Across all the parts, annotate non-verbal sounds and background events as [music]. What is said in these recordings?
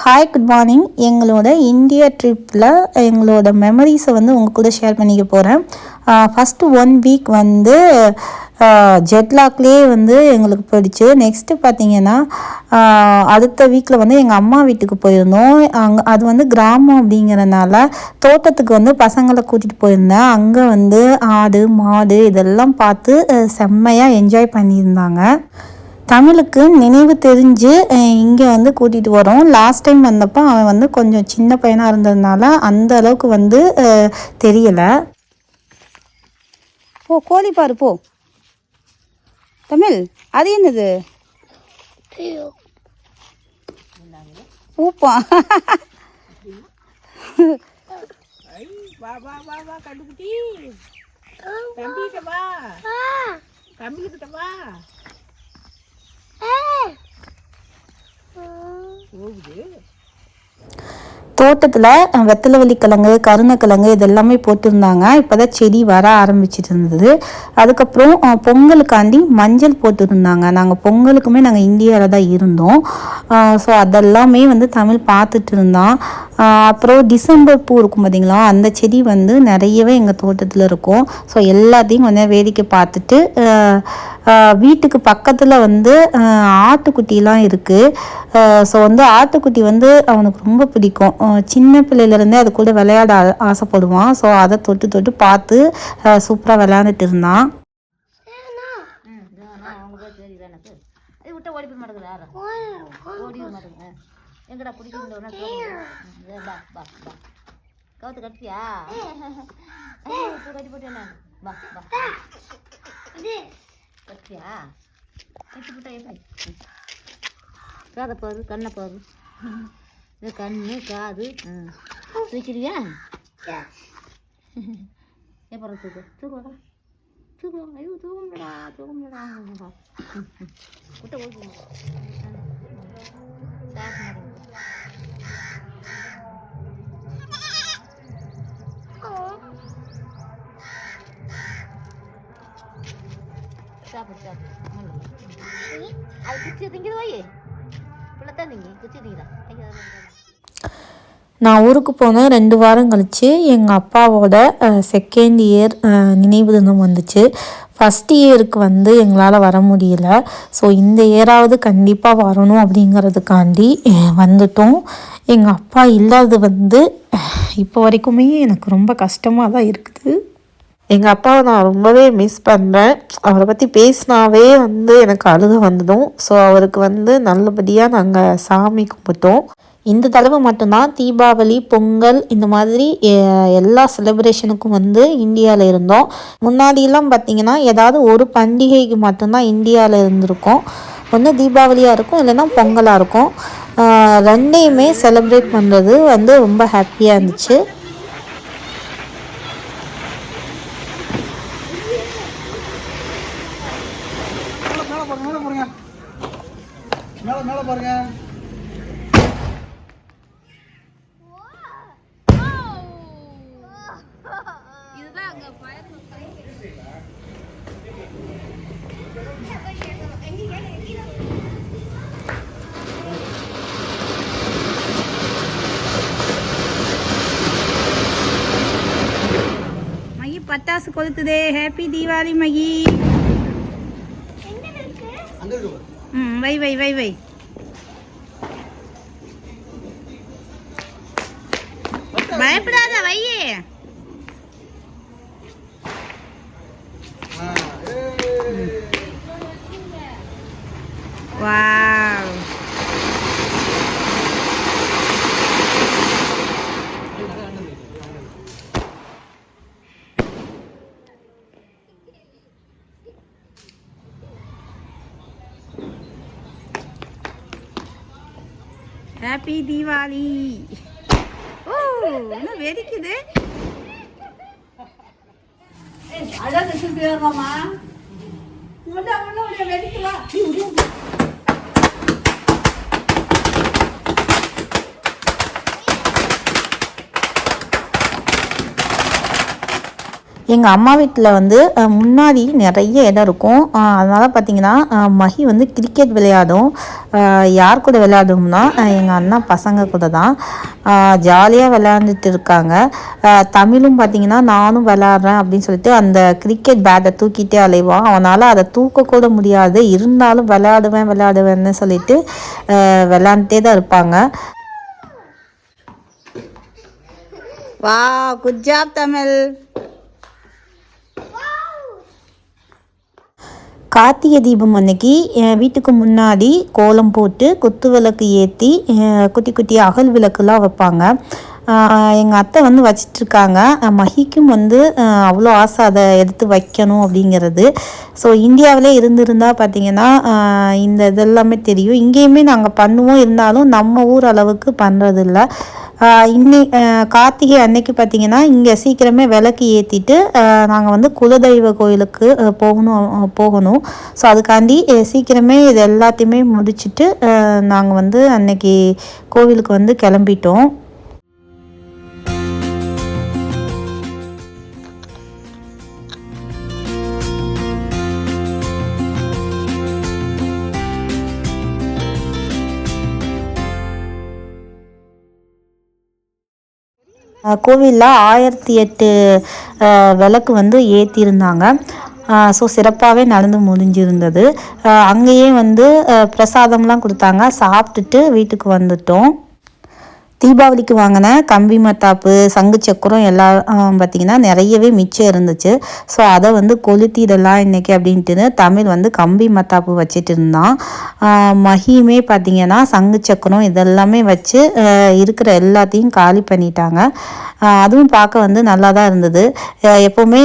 Hi good morning எங்களோட India ட்ரிப்பில் எங்களோட மெமரிஸை வந்து உங்கள் கூட ஷேர் பண்ணிக்க போகிறேன் ஃபஸ்ட்டு ஒன் வீக் வந்து ஜெட்லாக்லேயே வந்து எங்களுக்கு போயிடுச்சு. நெக்ஸ்ட்டு பார்த்தீங்கன்னா அடுத்த வீக்கில் வந்து எங்கள் அம்மா வீட்டுக்கு போயிருந்தோம். அங்கே அது வந்து கிராமம் அப்படிங்கிறனால தோட்டத்துக்கு வந்து பசங்களை கூட்டிகிட்டு போயிருந்தேன். அங்கே வந்து ஆடு மாடு இதெல்லாம் பார்த்து செம்மையாக என்ஜாய் பண்ணியிருந்தாங்க. தமிழுக்கு நினைவு தெரிஞ்சு இங்கே வந்து கூட்டிகிட்டு வரோம். லாஸ்ட் டைம் வந்தப்போ அவன் வந்து கொஞ்சம் சின்ன பையனாக இருந்ததுனால அந்த அளவுக்கு வந்து தெரியலை. போ கோழி பாரு போ. தமிழ் அது என்னது? பூப்பா. வா வா வா வா கண்டுக்குட்டி தோட்டத்தில் வெத்தலைவள்ளி கிழங்கு கருணக்கிழங்கு இதெல்லாமே போட்டிருந்தாங்க. இப்போ தான் செடி வர ஆரம்பிச்சிட்டு இருந்தது. அதுக்கப்புறம் பொங்கலுக்காண்டி மஞ்சள் போட்டிருந்தாங்க. நாங்கள் பொங்கலுக்குமே நாங்கள் இந்தியாவில் தான் இருந்தோம். ஸோ அதெல்லாமே வந்து தமிழ் பார்த்துட்டு இருந்தான். அப்புறம் டிசம்பர் பூ இருக்கும் பார்த்தீங்களா அந்த செடி வந்து நிறையவே எங்கள் தோட்டத்தில் இருக்கும். ஸோ எல்லாத்தையும் கொஞ்சம் வேடிக்கை பார்த்துட்டு வீட்டுக்கு பக்கத்தில் வந்து ஆட்டுக்குட்டிலாம் இருக்குது ஸோ வந்து ஆட்டுக்குட்டி வந்து அவனுக்கு ரொம்ப பிடிக்கும். சின்ன பிள்ளையிலேருந்தே அது கூட விளையாட ஆ- ஆசைப்படுவான். ஸோ அதை தொட்டு தொட்டு பார்த்து சூப்பராக விளையாண்டுட்டு இருந்தான். ஓடி போய் மாட்டேங்குது ஓடி மாட்டேங்குது எங்கடா பிடிக்கணும் பா பா பா கவுத்து கட்டியா கட்டி போட்டு என்ன பா பா கட்டியா கட்டி போட்டா எப்படி? காதை பாரு கண்ணை பாரு இந்த கண்ணு காது ம் தூக்கிறியா எப்பறம் தூக்கு? தூக்கு தூக்கு ஐயோ தூக்க முடியடா தூக்க முடியடா விட்ட நான் ஊருக்கு போனேன். ரெண்டு வாரம் கழித்து எங்கள் அப்பாவோட செகண்ட் இயர் நினைவு தினம் வந்துச்சு. ஃபஸ்ட் இயருக்கு வந்து எங்களால் வர முடியல. ஸோ இந்த இயராவது கண்டிப்பாக வரணும் அப்படிங்கிறதுக்காண்டி வந்துட்டோம். எங்கள் அப்பா இல்லாதது வந்து இப்போ வரைக்குமே எனக்கு ரொம்ப கஷ்டமாக தான் இருக்குது. எங்கள் அப்பாவை நான் ரொம்பவே மிஸ் பண்ணுறேன் அவரை பற்றி பேசினாவே வந்து எனக்கு அழுக வந்ததும் ஸோ அவருக்கு வந்து நல்லபடியாக நாங்கள் சாமி கும்பிட்டோம். இந்த தடவை மட்டும்தான் தீபாவளி பொங்கல் இந்த மாதிரி எல்லா செலிப்ரேஷனுக்கும் வந்து இந்தியாவில் இருந்தோம். முன்னாடியெல்லாம் பார்த்தீங்கன்னா ஏதாவது ஒரு பண்டிகைக்கு மட்டும்தான் இந்தியாவில் இருந்திருக்கோம். ஒன்று தீபாவளியாக இருக்கும் இல்லைன்னா பொங்கலாக இருக்கும். ரெண்டையுமே செலிப்ரேட் பண்ணுறது வந்து ரொம்ப ஹாப்பியாக இருந்துச்சு மேலே பாருங்க மேலே பாருங்க மேலே மேலே பாருங்க. மகி பட்டாசு கொளுத்துதே. ஹாப்பி தீபாவளி மகி. அங்கே இருக்கு பாரு. ம் வை வை வை வை. ஹாப்பி தீபாவளி ஓ என்ன வெடிக்குது? எங்கள் அம்மா வீட்டில் வந்து முன்னாடி நிறைய இடம் இருக்கும். அதனால் பார்த்தீங்கன்னா மஹி வந்து கிரிக்கெட் விளையாடும். யார் கூட விளையாடும்னா எங்கள் அண்ணா பசங்க கூட தான். ஜாலியாக விளையாண்டுட்டு இருக்காங்க. தமிழும் பார்த்தீங்கன்னா நானும் விளையாடுறேன் அப்படின்னு சொல்லிட்டு அந்த கிரிக்கெட் பேட்டை தூக்கிட்டே அலைவான். அவனால் அதை தூக்கக்கூட முடியாது. இருந்தாலும் விளையாடுவேன் விளையாடுவேன்னு சொல்லிட்டு விளையாண்டுட்டே தான் இருப்பாங்க. வா குட் ஜாப் தமிழ். கார்த்திகை தீபம் அன்னைக்கு என் வீட்டுக்கு முன்னாடி கோலம் போட்டு குத்து விளக்கு ஏற்றி குட்டி குட்டி அகல் விளக்குலாம் வைப்பாங்க. எங்கள் அத்தை வந்து வச்சிட்ருக்காங்க. மஹிக்கும் வந்து அவ்வளோ ஆசை அதை எடுத்து வைக்கணும் அப்படிங்கிறது. ஸோ இந்தியாவிலே இருந்திருந்தால் பார்த்தீங்கன்னா இந்த இதெல்லாமே தெரியும். இங்கேயுமே நாங்கள் பண்ணுவோம். இருந்தாலும் நம்ம ஊர் அளவுக்கு பண்ணுறதில்ல இன்னி கார்த்திகை அன்னைக்கு பார்த்தீங்கன்னா இங்கே சீக்கிரமே விளக்கு ஏற்றிட்டு நாங்கள் வந்து குலதெய்வ கோயிலுக்கு போகணும் போகணும். ஸோ அதுக்காண்டி சீக்கிரமே இது எல்லாத்தையுமே முடிச்சுட்டு நாங்கள் வந்து அன்னைக்கு கோவிலுக்கு வந்து கிளம்பிட்டோம். கோவிலில் ஆயிரத்தி எட்டு விளக்கு வந்து ஏற்றிருந்தாங்க ஸோ சிறப்பாகவே நடந்து முடிஞ்சிருந்தது. அங்கேயே வந்து பிரசாதம்லாம் கொடுத்தாங்க. சாப்பிட்டுட்டு வீட்டுக்கு வந்துட்டோம். தீபாவளிக்கு வாங்கின கம்பி மத்தாப்பு சங்கு சக்கரம் எல்லாம் பார்த்திங்கன்னா பார்த்தீங்கன்னா நிறையவே மிச்சம் இருந்துச்சு. ஸோ அதை வந்து கொளுத்திடலாம் இன்றைக்கி அப்படின்ட்டு தமிழ் வந்து கம்பி மத்தாப்பு வச்சுட்டு இருந்தான். மகியுமே பார்த்திங்கன்னா சங்கு சக்கரம் இதெல்லாமே வச்சு இருக்கிற எல்லாத்தையும் காலி பண்ணிட்டாங்க. அதுவும் பார்க்க வந்து நல்லா தான் இருந்தது. எப்போவுமே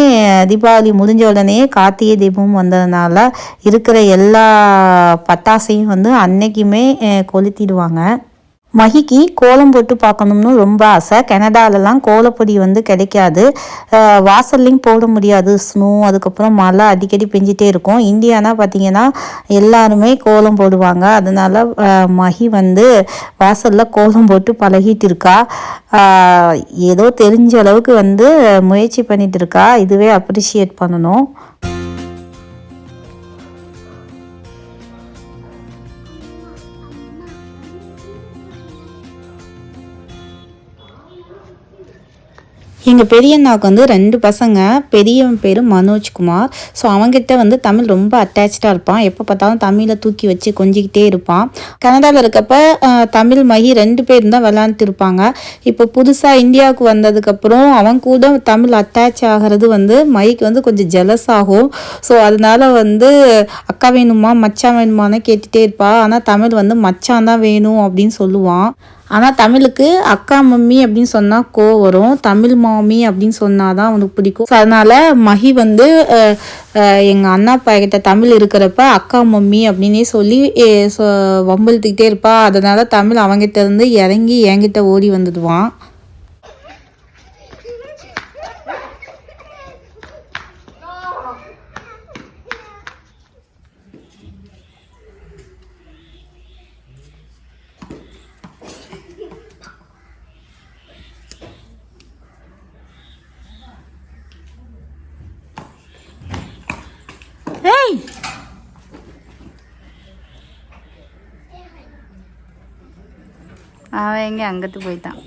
தீபாவளி முடிஞ்ச உடனே கார்த்திகை தீபம் வந்ததுனால இருக்கிற எல்லா பட்டாசையும் வந்து அன்னைக்குமே கொளுத்திடுவாங்க. மகிக்கு கோலம் போட்டு பார்க்கணும்னு ரொம்ப ஆசை. கனடாலலாம் கோலப்பொடி வந்து கிடைக்காது. வாசல்லையும் போட முடியாது. ஸ்னோ அதுக்கப்புறம் மழை அடிக்கடி பெஞ்சிட்டே இருக்கும். இந்தியானா பார்த்தீங்கன்னா எல்லாருமே கோலம் போடுவாங்க. அதனால் மகி வந்து வாசலில் கோலம் போட்டு பழகிட்டு இருக்கா ஏதோ தெரிஞ்ச அளவுக்கு வந்து முயற்சி பண்ணிட்டு இருக்கா இதுவே அப்ரிஷியேட் பண்ணணும். எங்கள் பெரியண்ணாவுக்கு வந்து ரெண்டு பசங்க. பெரியவன் பேர் மனோஜ்குமார் ஸோ அவங்ககிட்ட வந்து தமிழ் ரொம்ப அட்டாச்சாக இருப்பான். எப்போ பார்த்தாலும் தமிழை தூக்கி வச்சு கொஞ்சிக்கிட்டே இருப்பான். கனடாவில் இருக்கப்ப தமிழ் மகி ரெண்டு பேரும் தான் விளாண்டுட்டு இருப்பாங்க. இப்போ புதுசாக இந்தியாவுக்கு வந்ததுக்கப்புறம் அவன் கூட தமிழ் அட்டாச் ஆகிறது வந்து மகிக்கு வந்து கொஞ்சம் ஜெலஸ் ஆகும். ஸோ அதனால வந்து அக்கா வேணுமா மச்சான் வேணுமான்னு கேட்டுகிட்டே இருப்பா. ஆனால் தமிழ் வந்து மச்சான் தான் வேணும் அப்படின்னு சொல்லுவான். ஆனால் தமிழுக்கு அக்கா மம்மி அப்படின்னு சொன்னால் கோ வரும். தமிழ் மாமி அப்படின்னு சொன்னால் தான் அவனுக்கு பிடிக்கும். ஸோ அதனால் மகி வந்து எங்கள் அண்ணா அப்பா கிட்ட தமிழ் இருக்கிறப்ப அக்கா மம்மி அப்படின்னே சொல்லி வம்பழுத்துக்கிட்டே சொ- இருப்பா. அதனால் தமிழ் அவங்கிட்ட இருந்து இறங்கி என்கிட்ட ஓடி வந்துடுவான். ஏய். அவன் எங்க? அங்கத்து போயிட்டான்.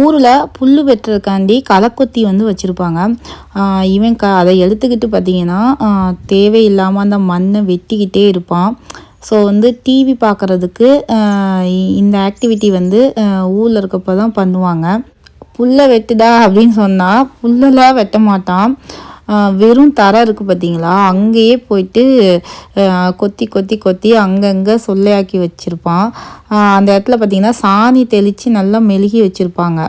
ஊரில் புல் வெட்டுறதுக்காண்டி களைக்கொத்தி வந்து வச்சுருப்பாங்க. இவன் க அதை எடுத்துக்கிட்டு பார்த்தீங்கன்னா தேவையில்லாமல் அந்த மண்ணை வெட்டிக்கிட்டே இருப்பான். ஸோ வந்து டிவி பார்க்குறதுக்கு இந்த ஆக்டிவிட்டி வந்து ஊரில் இருக்கப்போ தான் பண்ணுவாங்க. புல்லை வெட்டுடா அப்படின்னு சொன்னால் புல்லெல்லாம் வெட்ட மாட்டான். வெறும் தரை இருக்குது பார்த்தீங்களா அங்கேயே போயிட்டு கொத்தி கொத்தி கொத்தி அங்கங்கே சொல்லையாக்கி வச்சுருப்பான். அந்த இடத்துல பார்த்தீங்கன்னா சாணி தெளித்து நல்லா மெழுகி வச்சுருப்பாங்க.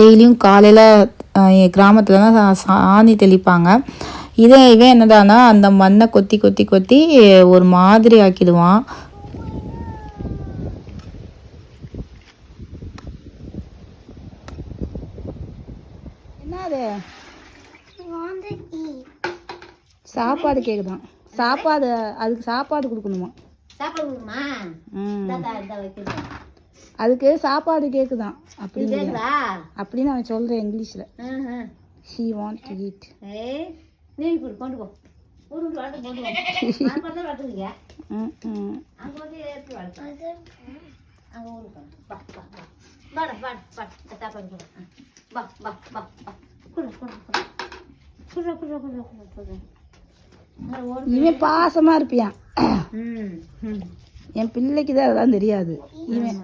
டெய்லியும் காலையில் என் கிராமத்துலலாம் சா- சாணி தெளிப்பாங்க. இதே இவன் என்னடானா அந்த மண்ணை கொத்தி கொத்தி கொத்தி ஒரு மாதிரி ஆக்கிடுவான். என்னது சாப்பாடு கேக்குதான். சாப்பாடு அதுக்கு சாப்பாடு கொடுக்கணுமா? அதுக்கு சாப்பாடு கேக்கு தான் அப்படின்னு அப்படின்னு அவன் சொல்கிறேன் இங்கிலீஷில். ஹீ வாண்ட் டு ஈட் நீ கொண்டு போ. அங்கே இவன் பாசமா இருப்பியான் என் பிள்ளைக்கு தான் அதெல்லாம் தெரியாது. இவன்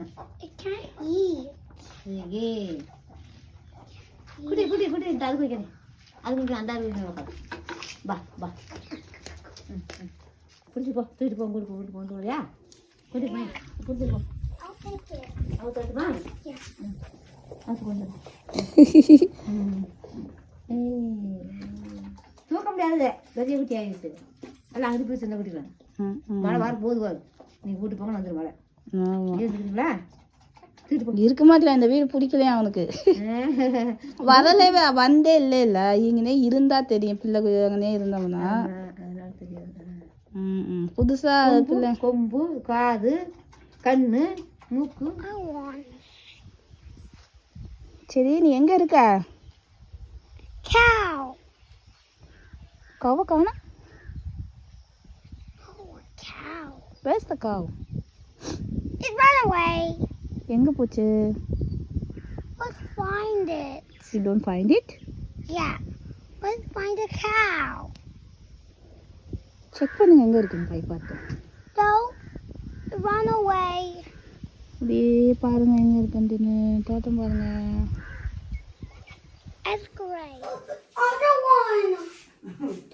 குடி குடி குடி. அது குடிக்கிறேன் அது குடிக்கிறேன் அந்த குடிக்கிறேன் பா பா பிடிச்சி போ தூக்கிட்டு போ உங்களுக்கு கொண்டு கொண்டு வரியா கொண்டு போ. பிடிச்சி போ அவுத்து கொண்டு [laughs] தூக்க முடியாது பெரிய குட்டி ஆகிடுச்சு எல்லாம் அங்கே போய் சின்ன குட்டிக்கலாம் மழை வர போது வரும் நீங்கள் கூட்டு போங்க வந்துடும் மழை இருக்க மாட்டேன் இந்த வீடு பிடிக்கலையா அவனுக்கு வரலே வந்தே இல்லை இல்லை இங்கனே இருந்தா தெரியும் பிள்ளை அங்கனே இருந்தோம்னா புதுசா பிள்ளை கொம்பு காது கண்ணு மூக்கு சரி நீ எங்க இருக்க கவ காணா Where's the cow? It ran away. எங்க போச்சு Let's find it. You don't find it? Yeah. Let's find a cow. Check பண்ணுங்க எங்க இருக்குன்னு போய் பார்த்து No. It ran away. அப்படியே பாருங்க எங்க இருக்குன்னு தோட்டம் பாருங்க that's great. The other one.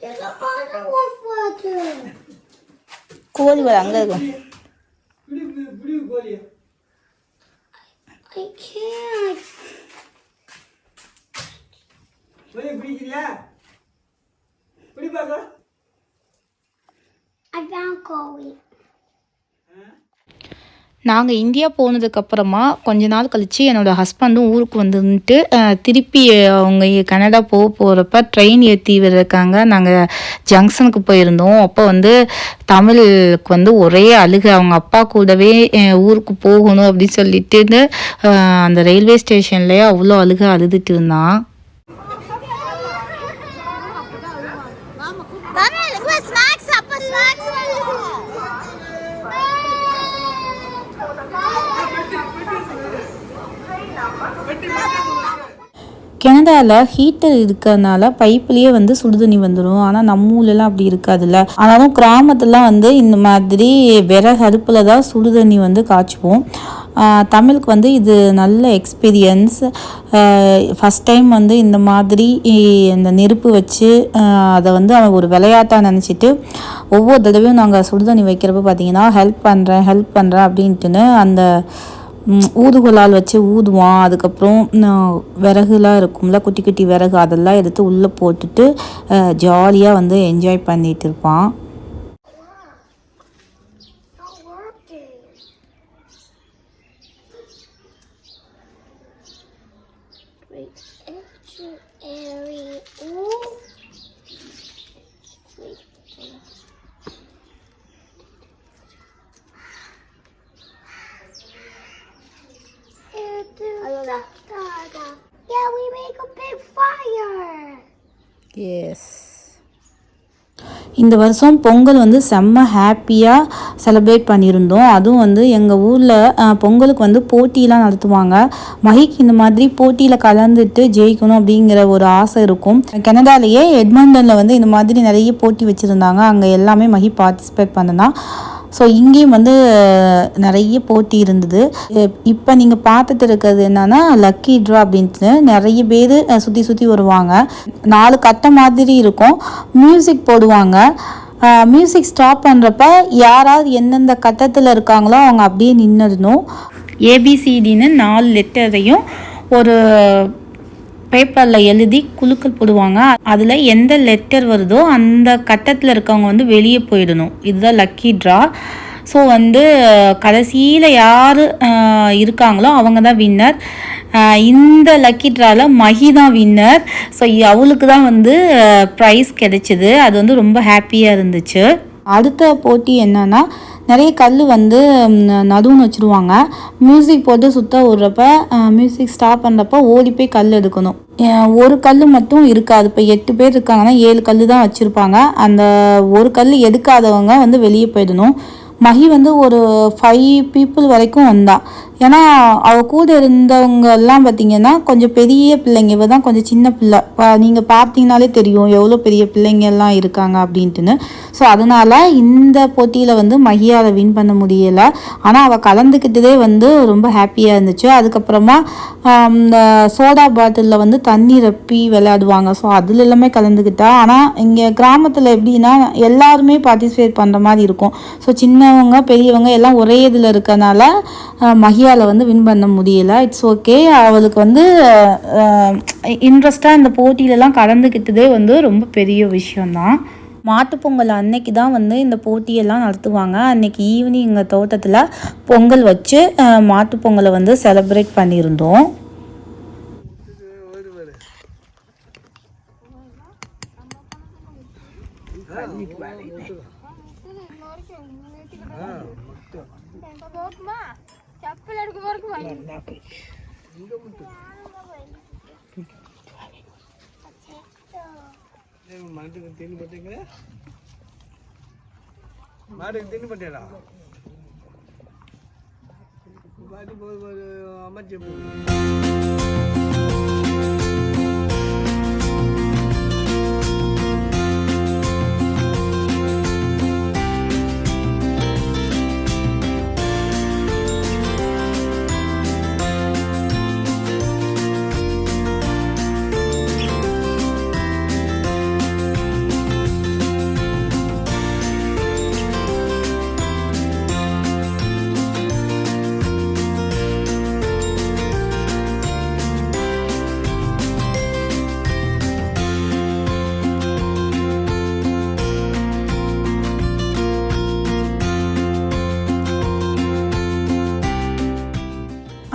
There's another one for கோழிகள் அங்கே இருக்கும் I can't. I found Chloe. நாங்கள் இந்தியா போனதுக்கப்புறமா கொஞ்ச நாள் கழித்து என்னோடய ஹஸ்பண்டும் ஊருக்கு வந்துட்டு திருப்பி அவங்க கனடா போக போகிறப்ப ட்ரெயின் ஏற்றி விடுறக்காங்க நாங்கள் ஜங்ஷனுக்கு போயிருந்தோம். அப்போ வந்து தமிழுக்கு வந்து ஒரே அழுகு. அவங்க அப்பா கூடவே ஊருக்கு போகணும் அப்படின்னு சொல்லிட்டு அந்த ரயில்வே ஸ்டேஷன்லேயே அவ்வளோ அழுக அழுதுட்டு இருந்தான். கெனடாவில் ஹீட்டர் இருக்கிறதுனால பைப்லேயே வந்து சுடுதண்ணி வந்துடும் ஆனால் நம்ம ஊர்லலாம் அப்படி இருக்காதுல்ல. ஆனாலும் கிராமத்துலாம் வந்து இந்த மாதிரி விறகு அடுப்பில் தான் சுடுதண்ணி வந்து காய்ச்சுவோம். தமிழுக்கு வந்து இது நல்ல எக்ஸ்பீரியன்ஸ் ஃபஸ்ட் டைம் வந்து இந்த மாதிரி இந்த நெருப்பு வச்சு அதை வந்து அவன் ஒரு விளையாட்டாக நினச்சிட்டு ஒவ்வொரு தடவையும் நாங்கள் சுடுதண்ணி வைக்கிறப்ப பார்த்தீங்கன்னா ஹெல்ப் பண்ணுறேன் ஹெல்ப் பண்ணுறேன் அப்படின்ட்டுன்னு அந்த ஊதுகோலால் வச்சு ஊதுவான். அதுக்கப்புறம் நான் விறகுலாம் இருக்கும்ல குட்டி குட்டி விறகு அதெல்லாம் எடுத்து உள்ளே போட்டுட்டு ஜாலியாக வந்து என்ஜாய் பண்ணிகிட்டு இருப்பான். Fire. எஸ் இந்த வருஷம் பொங்கல் வந்து செம்ம ஹாப்பியாக செலிப்ரேட் பண்ணியிருந்தோம். அதுவும் வந்து எங்கள் ஊரில் பொங்கலுக்கு வந்து போட்டியெலாம் நடத்துவாங்க. மகிக்கு இந்த மாதிரி போட்டியில் கலந்துட்டு ஜெயிக்கணும் அப்படிங்கிற ஒரு ஆசை இருக்கும். கனடாலேயே எட்மண்டனில் வந்து இந்த மாதிரி நிறைய போட்டி வச்சுருந்தாங்க. அங்கே எல்லாமே மஹி பார்ட்டிசிபேட் பண்ணனா. ஸோ இங்கேயும் வந்து நிறைய போட்டி இருந்தது. இப்போ நீங்கள் பார்த்துட்டு இருக்கிறது என்னன்னா லக்கி ட்ரா அப்படின்ட்டு நிறைய பேர் சுற்றி சுற்றி வருவாங்க. நாலு கட்ட மாதிரி இருக்கும். மியூசிக் போடுவாங்க. மியூசிக் ஸ்டாப் பண்ணுறப்ப யாராவது எந்தெந்த கட்டத்தில் இருக்காங்களோ அவங்க அப்படியே நின்றுடணும் ஏபிசிடின்னு நாலு லெட்டரையும் ஒரு பேப்பரில் எழுதி குழுக்கள் போடுவாங்க. அதில் எந்த லெட்டர் வருதோ அந்த கட்டத்தில் இருக்கவங்க வந்து வெளியே போயிடணும். இதுதான் லக்கி ட்ரா ஸோ வந்து கடைசியில் யார் இருக்காங்களோ அவங்க தான் வின்னர் இந்த லக்கி ட்ராவில் மஹி தான் வின்னர் ஸோ அவளுக்கு தான் வந்து ப்ரைஸ் கிடைச்சிது. அது வந்து ரொம்ப ஹாப்பியாக இருந்துச்சு. அடுத்த போட்டி என்னன்னா நிறைய கல் வந்து நடுவுன்னு வச்சுருவாங்க. மியூசிக் போட்டு சுத்த விட்றப்ப மியூசிக் ஸ்டாப் பண்ணுறப்ப ஓடி போய் கல் எடுக்கணும். ஒரு கல் மட்டும் இருக்காது. இப்போ எட்டு பேர் இருக்காங்கன்னா ஏழு கல் தான் வச்சுருப்பாங்க. அந்த ஒரு கல் எடுக்காதவங்க வந்து வெளியே போயிடணும். மஹி வந்து ஒரு ஃபைவ் பீப்புள் வரைக்கும் வந்தா. ஏன்னா அவள் கூட இருந்தவங்க எல்லாம் பார்த்தீங்கன்னா கொஞ்சம் பெரிய பிள்ளைங்க. இவ தான் கொஞ்சம் சின்ன பிள்ளை. நீங்கள் பார்த்தீங்கனாலே தெரியும் எவ்வளோ பெரிய பிள்ளைங்க எல்லாம் இருக்காங்க அப்படின்ட்டுன்னு. ஸோ அதனால இந்த போட்டியில் வந்து மஹியாவை வின் பண்ண முடியலை. ஆனால் அவள் கலந்துக்கிட்டதே வந்து ரொம்ப ஹாப்பியாக இருந்துச்சு. அதுக்கப்புறமா இந்த சோடா பாட்டிலில் வந்து தண்ணி ரப்பி விளையாடுவாங்க. ஸோ அதில் எல்லாமே கலந்துக்கிட்டா. ஆனால் இங்கே கிராமத்தில் எப்படின்னா எல்லாருமே பார்ட்டிசிபேட் பண்ணுற மாதிரி இருக்கும். ஸோ சின்னவங்க பெரியவங்க எல்லாம் ஒரே இதில் இருக்கனால மஹியாவில் வந்து வின் பண்ண முடியல. இட்ஸ் ஓகே அவளுக்கு வந்து இன்ட்ரெஸ்டாக இந்த போட்டியிலலாம் கலந்துக்கிட்டதே வந்து ரொம்ப பெரிய விஷயந்தான் மாட்டுப்பொங்கல் அன்னைக்கு தான் வந்து இந்த போட்டியெல்லாம் நடத்துவாங்க. அன்னைக்கு ஈவினிங் எங்கள் தோட்டத்தில் பொங்கல் வச்சு மாட்டுப்பொங்கலை வந்து செலப்ரேட் பண்ணியிருந்தோம். மாட்டுக்கு தீனி போட்டீங்க மாட்டுக்கு தீனி போட்டியாடா பாட்டி ஒரு அமைச்சு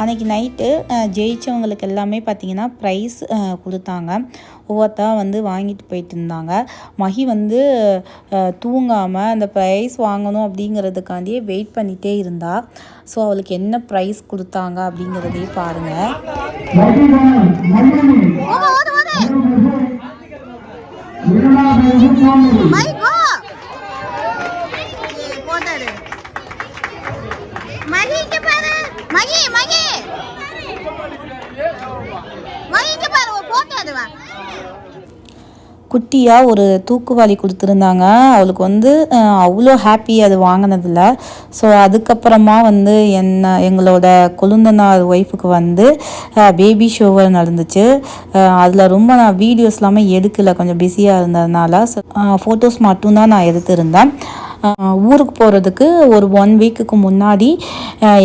அன்னைக்கு நைட்டு ஜெயிச்சவங்களுக்கு எல்லாமே பார்த்தீங்கன்னா ப்ரைஸ் கொடுத்தாங்க. ஒவ்வொருத்தா வந்து வாங்கிட்டு போயிட்டு இருந்தாங்க. மஹி வந்து தூங்காமல் அந்த ப்ரைஸ் வாங்கணும் அப்படிங்கிறதுக்காண்டியே வெயிட் பண்ணிகிட்டே இருந்தா. ஸோ அவளுக்கு என்ன ப்ரைஸ் கொடுத்தாங்க அப்படிங்கிறதையும் பாருங்கள் போட்டாரு மகி இங்க பாரு மகி மகி மகி இங்க பாரு போட்டாரு வா குட்டியாக ஒரு தூக்குவாளி கொடுத்துருந்தாங்க. அவளுக்கு வந்து அவ்வளோ ஹாப்பி அது வாங்கினதில். ஸோ அதுக்கப்புறமா வந்து என்ன எங்களோட கொழுந்தனார் ஒய்ஃபுக்கு வந்து பேபி ஷோவர் நடந்துச்சு. அதில் ரொம்ப நான் வீடியோஸ் எல்லாமே எடுக்கலை. கொஞ்சம் பிஸியாக இருந்ததுனால. ஸோ ஃபோட்டோஸ் மட்டும்தான் நான் எடுத்திருந்தேன். ஊருக்கு போகிறதுக்கு ஒரு ஒன் வீக்குக்கு முன்னாடி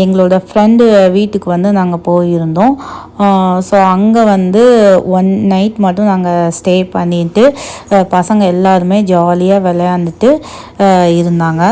எங்களோட ஃப்ரெண்டு வீட்டுக்கு வந்து நாங்கள் போயிருந்தோம். ஸோ அங்கே வந்து ஒன் நைட் மட்டும் நாங்கள் ஸ்டே பண்ணிட்டு பசங்க எல்லாருமே ஜாலியாக விளையாண்டுட்டு இருந்தாங்க.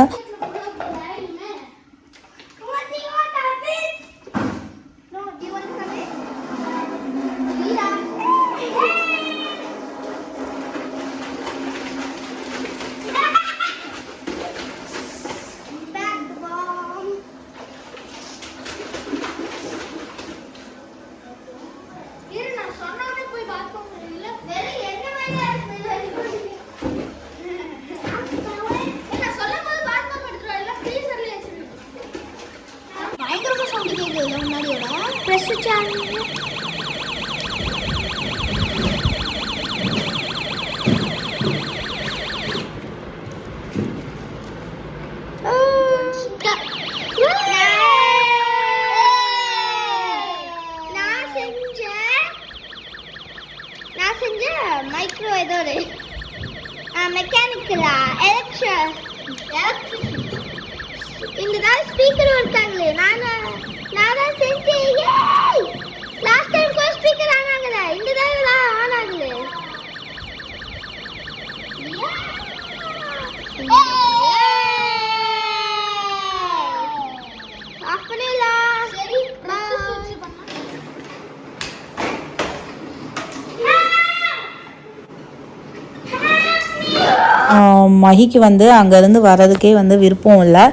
மகிக்கு வந்து அங்கேருந்து வர்றதுக்கே வந்து விருப்பம் இல்லை.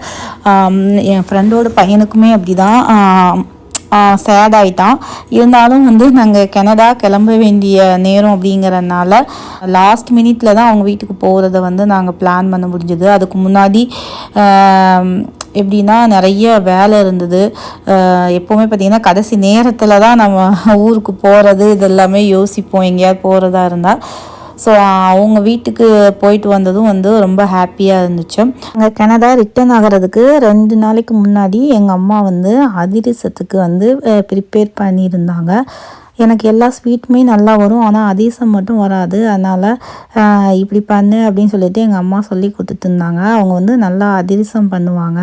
என் ஃப்ரெண்டோட பையனுக்குமே அப்படி தான் சேட் ஆகிட்டான் இருந்தாலும் வந்து நாங்கள் கனடா கிளம்ப வேண்டிய நேரம் அப்படிங்கிறனால லாஸ்ட் மினிட்ல தான் அவங்க வீட்டுக்கு போகிறத வந்து நாங்கள் பிளான் பண்ண முடிஞ்சது. அதுக்கு முன்னாடி எப்படின்னா நிறைய வேலை இருந்தது. எப்போவுமே பார்த்திங்கன்னா கடைசி நேரத்தில் தான் நம்ம ஊருக்கு போகிறது இதெல்லாமே யோசிப்போம். எங்கேயாவது போகிறதா இருந்தால் ஸோ அவங்க வீட்டுக்கு போயிட்டு வந்ததும் வந்து ரொம்ப ஹாப்பியாக இருந்துச்சு. அங்கே கனடா ரிட்டர்ன் ஆகிறதுக்கு ரெண்டு நாளைக்கு முன்னாடி எங்கள் அம்மா வந்து அதிரசத்துக்கு வந்து ப்ரிப்பேர் பண்ணியிருந்தாங்க. எனக்கு எல்லா ஸ்வீட்டுமே நல்லா வரும். ஆனால் அதிரசம் மட்டும் வராது. அதனால் இப்படி பண்ணு அப்படின்னு சொல்லிட்டு எங்கள் அம்மா சொல்லி கொடுத்துட்ருந்தாங்க அவங்க வந்து நல்லா அதிரசம் பண்ணுவாங்க.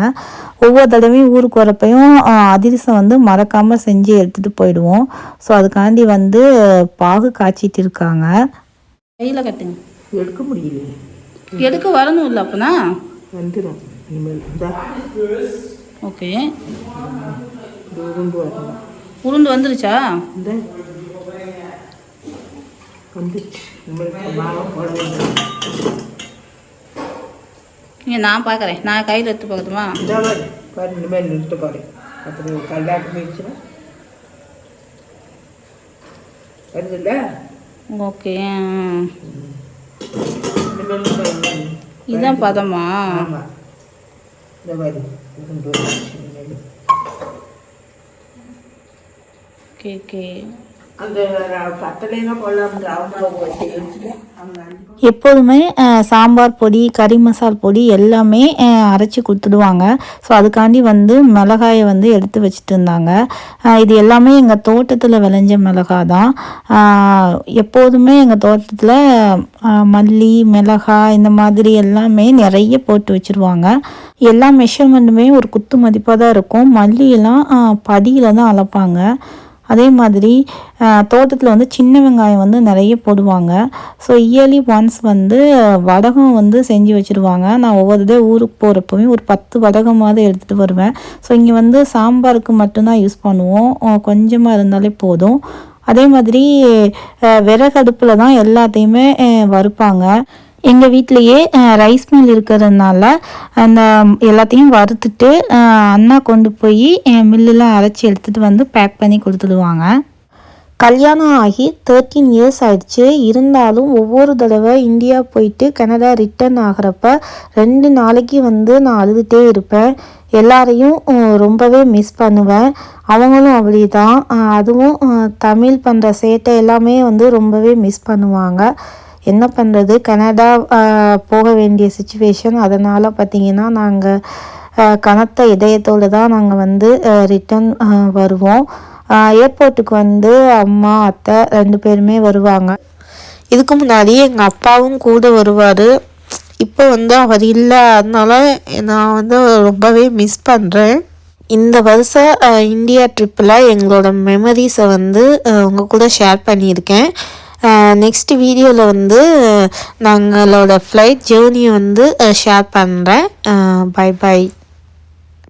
ஒவ்வொரு தடவையும் ஊருக்கு வரப்பையும் அதிரசம் வந்து மறக்காமல் செஞ்சு எடுத்துகிட்டு போயிடுவோம். ஸோ அதுக்காண்டி வந்து பாகு காய்ச்சிட்டு இருக்காங்க. கையில் கட்டுங்க. எடுக்க முடியலையே. எடுக்க வரணும் இல்லை அப்பனா? வந்துடும் இனிமேல் ஓகே. உருண்டு வரணும். உருண்டு வந்துருச்சா? இந்த. வந்துச்சு இங்கே நான் பார்க்குறேன் நான் கையில் எடுத்து பார்க்கட்டுமா? பாரு. இனிமேல் நிறுத்த பாரு. அப்புறம் கல்லாட்டு போயிடுச்சுன்னா. வருதுல்ல ஓகே. இதுதான் பதமா? Okay okay. அந்த பத்தலையெல்லாம் கொள்ளாமல் அவங்க எப்போதுமே சாம்பார் பொடி கறி மசால் பொடி எல்லாமே அரைச்சி கொடுத்துடுவாங்க. ஸோ அதுக்காண்டி வந்து மிளகாயை வந்து எடுத்து வச்சுட்டு இருந்தாங்க. இது எல்லாமே எங்கள் தோட்டத்தில் விளைஞ்ச மிளகாய் தான். எப்போதுமே எங்கள் தோட்டத்தில் மல்லி மிளகாய் இந்த மாதிரி எல்லாமே நிறைய போட்டு வச்சுருவாங்க. எல்லா மெஷர்மெண்ட்டுமே ஒரு குத்து மதிப்பாக தான் இருக்கும். மல்லியெல்லாம் படியில் தான் அளப்பாங்க. அதே மாதிரி தோட்டத்தில் வந்து சின்ன வெங்காயம் வந்து நிறைய போடுவாங்க. ஸோ இயர்லி ஒன்ஸ் வந்து வடகம் வந்து செஞ்சு வச்சுருவாங்க. நான் ஒவ்வொரு தடவை ஊருக்கு போகிறப்பவே ஒரு பத்து வடகமாவது எடுத்துகிட்டு வருவேன். ஸோ இங்கே வந்து சாம்பாருக்கு மட்டும்தான் யூஸ் பண்ணுவோம். கொஞ்சமாக இருந்தாலே போதும். அதே மாதிரி விறகடுப்பில் தான் எல்லாத்தையுமே வறுப்பாங்க. எங்கள் வீட்டிலையே ரைஸ் மில் இருக்கிறதுனால அந்த எல்லாத்தையும் வறுத்துட்டு அண்ணா கொண்டு போய் மில்லெலாம் அரைச்சி எடுத்துகிட்டு வந்து பேக் பண்ணி கொடுத்துடுவாங்க. கல்யாணம் ஆகி தேர்ட்டீன் இயர்ஸ் ஆயிடுச்சு. இருந்தாலும் ஒவ்வொரு தடவை இந்தியா போயிட்டு கனடா ரிட்டர்ன் ஆகிறப்ப ரெண்டு நாளைக்கு வந்து நான் அழுதுகிட்டே இருப்பேன். எல்லாரையும் ரொம்பவே மிஸ் பண்ணுவேன். அவங்களும் அப்படி தான் அதுவும் தமிழ் பண்ணுற சேட்டை எல்லாமே வந்து ரொம்பவே மிஸ் பண்ணுவாங்க. என்ன பண்ணுறது கனடா போக வேண்டிய சுச்சுவேஷன் அதனால் பார்த்திங்கன்னா நாங்கள் கனத்த இதயத்தோடு தான் நாங்கள் வந்து ரிட்டன் வருவோம். ஏர்போர்ட்டுக்கு வந்து அம்மா அத்தை ரெண்டு பேருமே வருவாங்க. இதுக்கு முன்னாடி எங்கள் அப்பாவும் கூட வருவார். இப்போ வந்து அவர் இல்லை. அதனால நான் வந்து ரொம்பவே மிஸ் பண்ணுறேன் இந்த வருஷம் இந்தியா ட்ரிப்பில் எங்களோட மெமரிஸை வந்து உங்கள் கூட ஷேர் பண்ணியிருக்கேன். நெக்ஸ்ட் வீடியோவில் வந்து நாங்களோட ஃப்ளைட் ஜேர்னியை வந்து ஷேர் பண்ணுறேன் பை பை